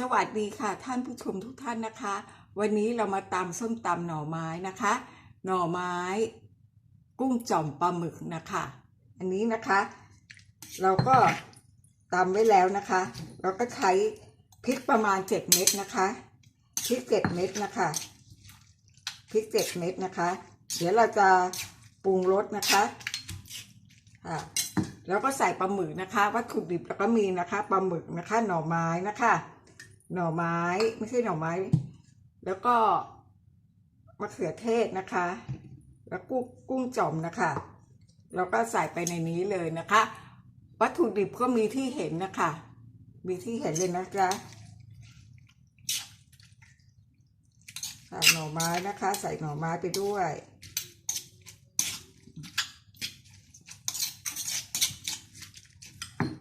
สวัสดีค่ะท่านผู้ชมทุกท่านนะคะ วันนี้เรามาตำส้มตำหน่อไม้นะคะ หน่อไม้ กุ้งจ่อมปลาหมึกนะคะ อันนี้นะคะ เราก็ตำไว้แล้วนะคะ เราก็ใช้พริกประมาณ7เม็ดนะคะพริก7เม็ดนะคะพริก7เม็ดนะคะ เดี๋ยวเราจะปรุงรสนะคะค่ะแล้วก็ใส่ปลาหมึกนะคะ วัตถุดิบแล้วก็มีนะคะปลาหมึกนะคะ หน่อไม้นะคะ หน่อไม้ไม่ใช่หน่อไม้ แล้วก็มะเขือเทศนะคะ แล้วกุ้งกุ้งจอมนะคะแล้วก็ใส่ไปในนี้เลยนะคะ วัตถุดิบก็มีที่เห็นนะคะ มีที่เห็นเลยนะจ๊ะใส่หน่อไม้นะคะ ใส่หน่อไม้ไปด้วย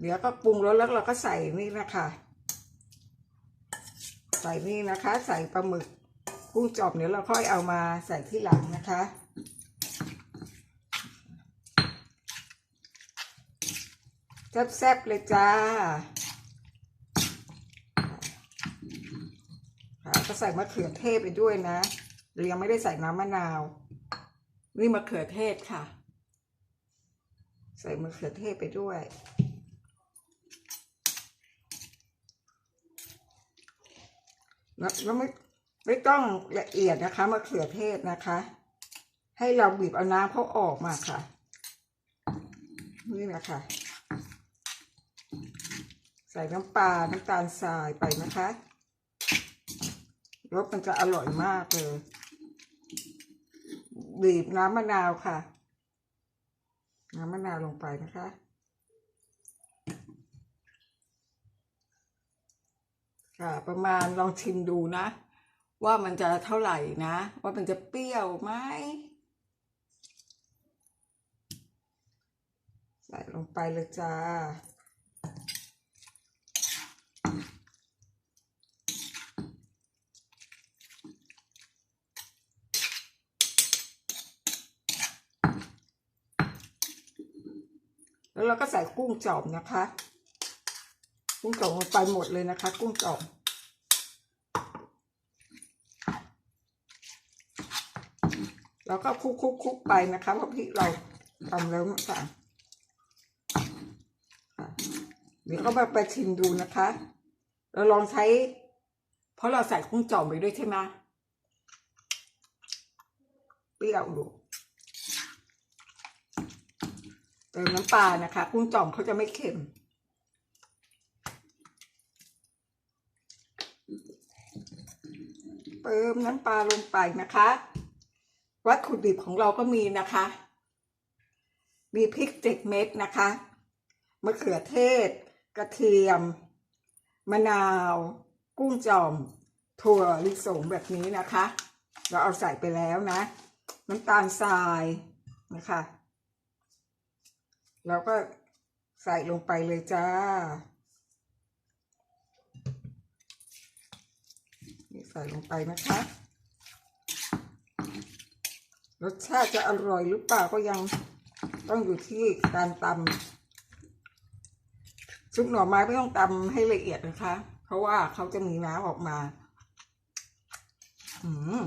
เดี๋ยวก็ปรุงรสแล้วเราก็ใส่นี่นะคะ ใส่นี่นะคะ ใส่ปลาหมึกกุ้งจอบเดี๋ยวเราค่อยเอามาใส่ที่หลังนะคะ แซ่บๆเลยจ้าค่ะก็ใส่มะเขือเทศไปด้วยนะเรายังไม่ได้ใส่น้ำมะนาว นี่มะเขือเทศค่ะ ใส่มะเขือเทศไปด้วย แล้วแล้วไม่ไม่ต้องละเอียดนะคะมะเขือเทศนะคะ ให้เราบีบเอาน้ำเขาออกมาค่ะ นี่นะคะใส่น้ำปลาน้ำตาลทรายไปนะคะรสมันจะอร่อยมากเลย บีบน้ำมะนาวค่ะ น้ำมะนาวลงไปนะคะ ค่ะ ประมาณลองชิมดูนะ ว่ามันจะเท่าไหร่นะ ว่ามันจะเปรี้ยวไหมใส่ลงไปเลยจ้าแล้วเราก็ใส่กุ้งจอมนะคะ กุ้งจอมลงไปหมดเลยนะคะ กุ้งจอมแล้วก็คุกคุกคุกไปนะคะเพราะพริกเราทำแล้วค่ะค่ะเดี๋ยวก็มาไปชิมดูนะคะ เราลองใช้ เพราะเราใส่กุ้งจ่อมไปด้วยใช่ไหมเปรี้ยวดูเติมน้ำปลานะคะ กุ้งจ่อมเขาจะไม่เค็ม เติมน้ำปลาลงไปนะคะ วัตถุดิบของเราก็มีนะคะ มีพริกเจ็ดเม็ดนะคะมะเขือเทศ กระเทียม มะนาว กุ้งจอม ถั่วลิสงแบบนี้นะคะ เราเอาใส่ไปแล้วนะ น้ำตาลทรายนะคะเราก็ใส่ลงไปเลยจ้า นี่ ใส่ลงไปนะคะ รสชาติจะอร่อยหรือเปล่าก็ยังต้องอยู่ที่การตำซุปหน่อไม้ไม่ต้องตำให้ละเอียดนะคะ เพราะว่าเขาจะมีน้ำออกมา อืม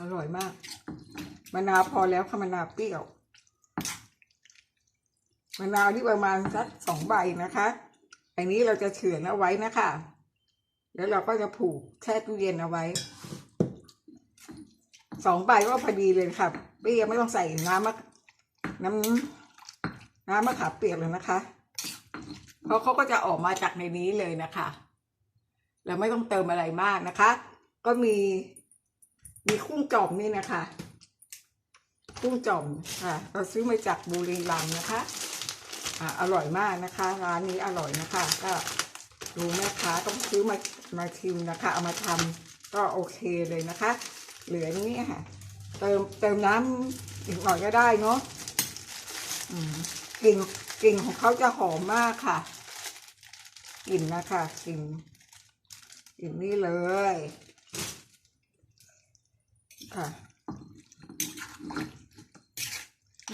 อร่อยมากมะนาวพอแล้วค่ะมะนาวเปรี้ยวมะนาวนี่ประมาณสักสองใบนะคะ อันนี้เราจะเฉือนเอาไว้นะคะ แล้วเราก็จะผูกแช่ตู้เย็นเอาไว้สองใบก็พอดีเลยค่ะเปรี้ยวไม่ต้องใส่น้ำมะน้ำน้ำมะขามเปียกเลยนะคะเพราะเขาก็จะออกมาจากในนี้เลยนะคะแล้วไม่ต้องเติมอะไรมากนะคะ ก็มีมีกุ้งจอมนี่นะคะกุ้งจอมค่ะ เราซื้อมาจากบุรีรัมย์นะคะอ่าอร่อยมากนะคะ ร้านนี้อร่อยนะคะ ก็ดูแม่ค้าต้องซื้อมา มาชิมนะคะ เอามาทำก็โอเคเลยนะคะ เหลือนี้ค่ะ เติมเติมน้ำอีกหน่อยก็ได้เนาะกลิ่นกลิ่นของเขาจะหอมมากค่ะกลิ่นนะคะกลิ่นกลิ่นนี่เลย ค่ะ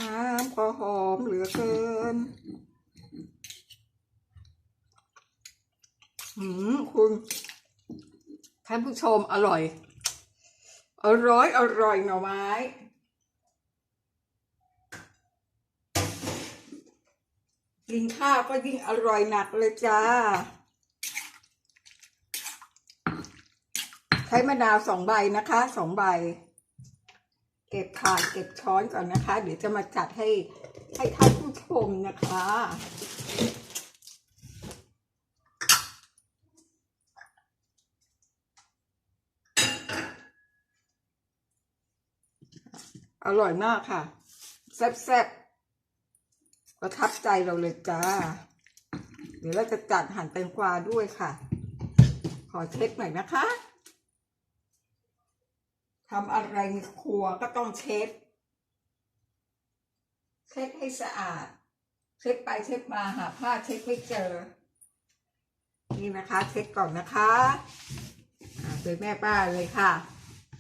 น้ำก็หอมเหลือเกิน หืมคุณท่านผู้ชมอร่อย อร่อย อร่อยหน่อไม้กินข้าวก็ยิ่งอร่อยหนักเลยจ้า ใช้มะนาวสองใบนะคะสองใบ เก็บถาดเก็บช้อนก่อนนะคะ เดี๋ยวจะมาจัดให้ให้ท่านผู้ชมนะคะ อร่อยมากค่ะ แซ่บๆประทับใจเราเลยจ้า เดี๋ยวเราจะจัดหั่นแตงกวาด้วยค่ะ ขอเช็ดหน่อยนะคะทำอะไรในครัวก็ต้องเช็ดเช็ดให้สะอาด เช็ดไปเช็ดมาหาผ้าเช็ดไม่เจอ นี่นะคะ เช็ดก่อนนะคะอ่าเป็นแม่ป้าเลยค่ะ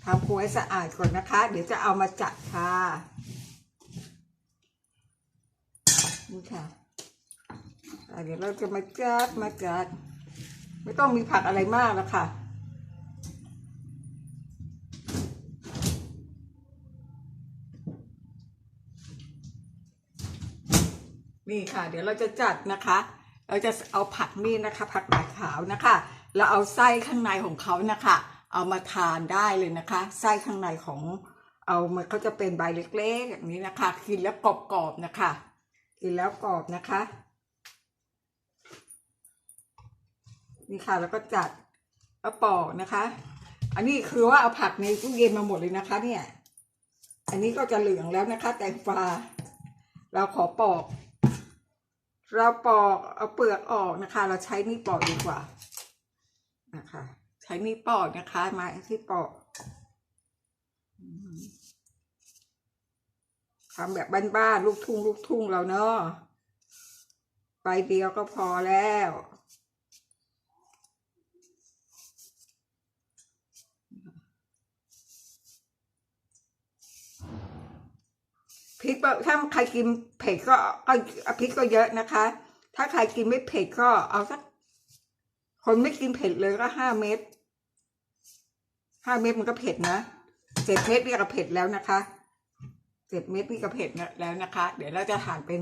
ทำครัวให้สะอาดก่อนนะคะ เดี๋ยวจะเอามาจัดค่ะ นี่ค่ะเดี๋ยวเราจะมาจัดมาจัด ไม่ต้องมีผักอะไรมากแล้วค่ะนี่ค่ะเดี๋ยวเราจะจัดนะคะ เราจะเอาผักนี่นะคะ ผักกาดขาวนะคะแล้วเอาไส้ข้างในของเขานะคะ เอามาทานได้เลยนะคะ ไส้ข้างในของเอามันเขาจะเป็นใบเล็กๆอย่างนี้นะคะ กินแล้วกรอบๆนะคะกินแล้วกรอบนะคะนี่ค่ะแล้วก็จัดเอาปอกนะคะ อันนี้คือว่าเอาผักในตู้เย็นมาหมดเลยนะคะ เนี่ย อันนี้ก็จะเหลืองแล้วนะคะ แตงฟ้าเราขอปอก เราปอกเอาเปลือกออกนะคะ เราใช้นี่ปอกดีกว่านะคะ ช้นี่ปอกนะคะม้ที่ปอกทำแบบบ้านๆลูกทุ่งลูกทุ่งเราเนาะใบเดียวก็พอแล้วพริกถ้าใครกินเผ็ดก็ก็พริกก็เยอะนะคะ ถ้าใครกินไม่เผ็ดก็เอาสักคนไม่กินเผ็ดเลยก็ห้าเม็ด ห้าเม็ดมันก็เผ็ดนะเจ็ดเม็ดนี่ก็เผ็ดแล้วนะคะเจ็ดเม็ดนี่ก็เผ็ดแล้วนะคะ เดี๋ยวเราจะหั่นเป็น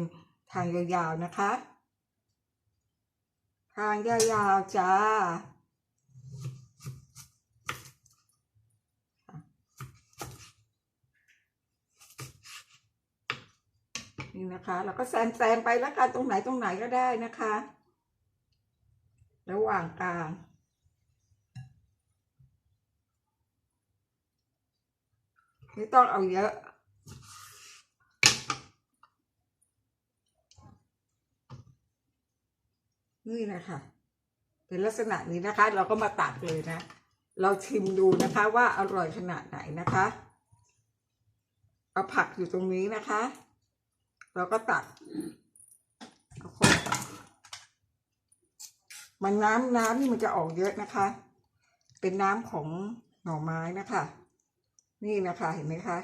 ทางยาวๆนะคะ ทางยาวๆจ้านี่นะคะเราก็แซมแซมไปแล้วกันตรงไหนตรงไหนก็ได้นะคะ ระหว่างกลาง ไม่ต้องเอาเยอะนี่นะคะ เป็นลักษณะนี้นะคะ เราก็มาตัดเลยนะ เราชิมดูนะคะว่าอร่อยขนาดไหนนะคะ เอาผักอยู่ตรงนี้นะคะ เราก็ตัดเอาคนมันน้ำน้ำนี่มันจะออกเยอะนะคะ เป็นน้ำของหน่อไม้นะคะ นี่นะคะเห็นไหมคะ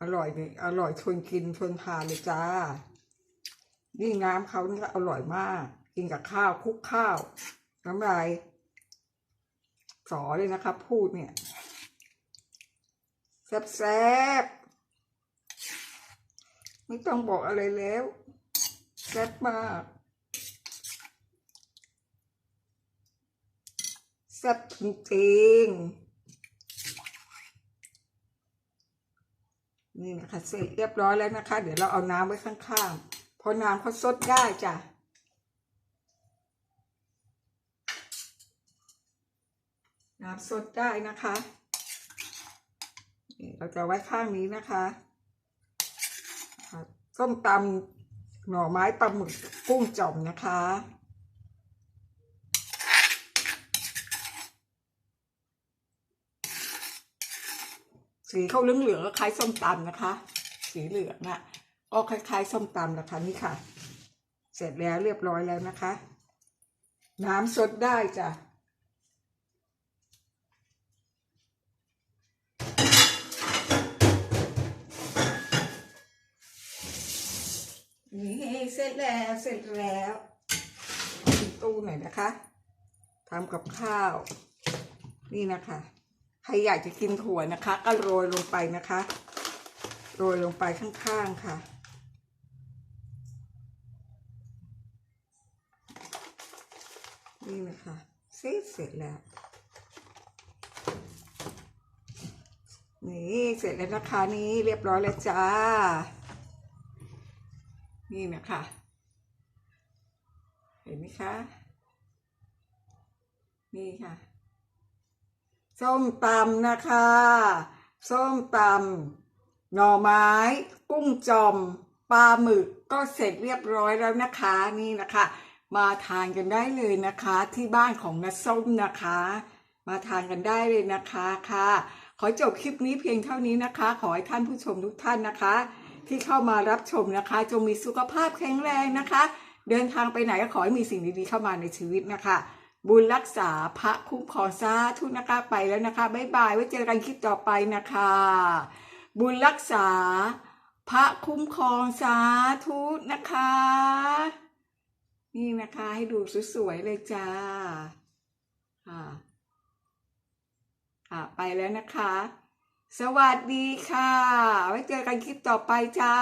อร่อยเลยอร่อยชวนกินชวนทานเลยจ้า นี่น้ำเขานี่ก็อร่อยมาก กินกับข้าวคุกข้าว น้ำลายสอเลยนะคะพูดเนี่ยแซ่บๆไม่ต้องบอกอะไรแล้วแซ่บมากแซ่บจริงๆ นี่นะคะ เสร็จเรียบร้อยแล้วนะคะ เดี๋ยวเราเอาน้ำไว้ข้างๆเพราะน้ำเขาซดได้จ้ะน้ำซดได้นะคะเราจะไว้ข้างนี้นะคะส้มตำหน่อไม้ปลาหมึกกุ้งจ่อมนะคะ สีเขาเหลืองๆก็คล้ายส้มตำนะคะ สีเหลืองน่ะก็คล้ายๆส้มตำนะคะนี่ค่ะ เสร็จแล้วเรียบร้อยแล้วนะคะ น้ำสดได้จ้ะนี่เสร็จแล้วเสร็จแล้วตู้หน่อยนะคะทำกับข้าว นี่นะคะ ใครอยากจะกินถั่วนะคะ ก็โรยลงไปนะคะ โรยลงไปข้างๆค่ะ นี่นะคะเสร็จเสร็จแล้ว นี่เสร็จแล้วนะคะนี่เรียบร้อยแล้วจ้า นี่นะคะ เห็นไหมคะ นี่ค่ะ ส้มตำนะคะ ส้มตำหน่อไม้ กุ้งจอมปลาหมึกก็เสร็จเรียบร้อยแล้วนะคะนี่นะคะ มาทานกันได้เลยนะคะ ที่บ้านของน้าส้มนะคะ มาทานกันได้เลยนะคะค่ะ ขอจบคลิปนี้เพียงเท่านี้นะคะ ขอให้ท่านผู้ชมทุกท่านนะคะ ที่เข้ามารับชมนะคะ จงมีสุขภาพแข็งแรงนะคะ เดินทางไปไหนก็ขอให้มีสิ่งดีๆเข้ามาในชีวิตนะคะ บุญรักษาพระคุ้มครองสาธุนะคะไปแล้วนะคะบ๊ายบายไว้เจอกันคลิปต่อไปนะคะ บุญรักษา พระคุ้มครองสาธุนะคะ นี่นะคะให้ดูสวยๆเลยจ้าค่ะค่ะไปแล้วนะคะ สวัสดีค่ะ ไว้เจอกันคลิปต่อไปจ้า